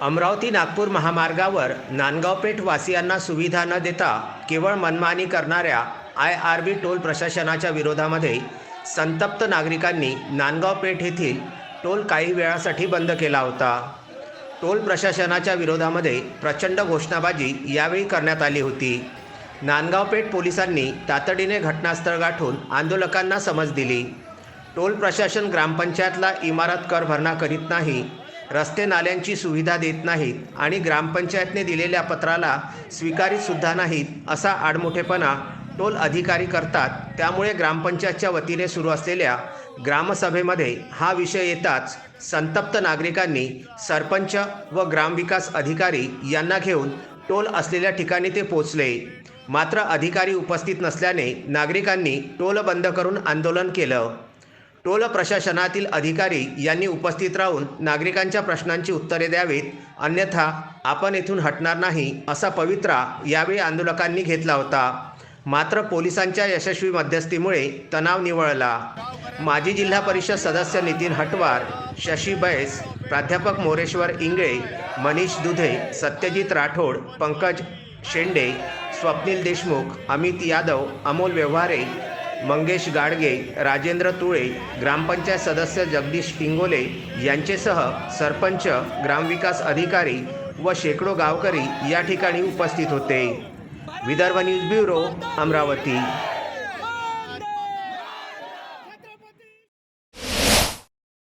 अमरावती नागपूर महामार्गावर नांदगावपेठ वासियांना सुविधा न देता केवळ मनमानी करणाऱ्या आय आर बी टोल प्रशासनाच्या विरोधामध्ये संतप्त नागरिकांनी नांदगावपेठ येथील टोल काही वेळासाठी बंद केला होता. टोल प्रशासनाच्या विरोधामध्ये प्रचंड घोषणाबाजी यावेळी करण्यात आली होती. नांदगावपेठ पोलिसांनी तातडीने घटनास्थळ गाठून आंदोलकांना समज दिली. टोल प्रशासन ग्रामपंचायतला इमारत कर भरणा करीत नाही रस्ते नाल्यांची सुविधा देत नाहीत आणि ग्रामपंचायतने दिलेल्या पत्राला स्वीकारीतसुद्धा नाहीत असा आडमोठेपणा टोल अधिकारी करतात. त्यामुळे ग्रामपंचायतच्या वतीने सुरू असलेल्या ग्रामसभेमध्ये हा विषय येताच संतप्त नागरिकांनी सरपंच व ग्रामविकास अधिकारी यांना घेऊन टोल असलेल्या ठिकाणी ते पोचले मात्र अधिकारी उपस्थित नसल्याने नागरिकांनी टोल बंद करून आंदोलन केलं. टोल प्रशासनातील अधिकारी यांनी उपस्थित राहून नागरिकांच्या प्रश्नांची उत्तरे द्यावीत अन्यथा आपण येथून हटणार नाही असा पवित्रा यावेळी आंदोलकांनी घेतला होता. मात्र पोलिसांच्या यशस्वी मध्यस्थीमुळे तणाव निवळला. माजी जिल्हा परिषद सदस्य नितीन हटवार शशी बैस प्राध्यापक मोरेश्वर इंगळे मनीष दुधे सत्यजित राठोड पंकज शेंडे स्वप्नील देशमुख अमित यादव अमोल व्यवहारे मंगेश गाडगे राजेंद्र तुळे ग्रामपंचायत सदस्य जगदीश पिंगोले यांचेसह सरपंच ग्रामविकास अधिकारी व शेकडो गावकरी या ठिकाणी उपस्थित होते. Vidarbha news bureau Amravati.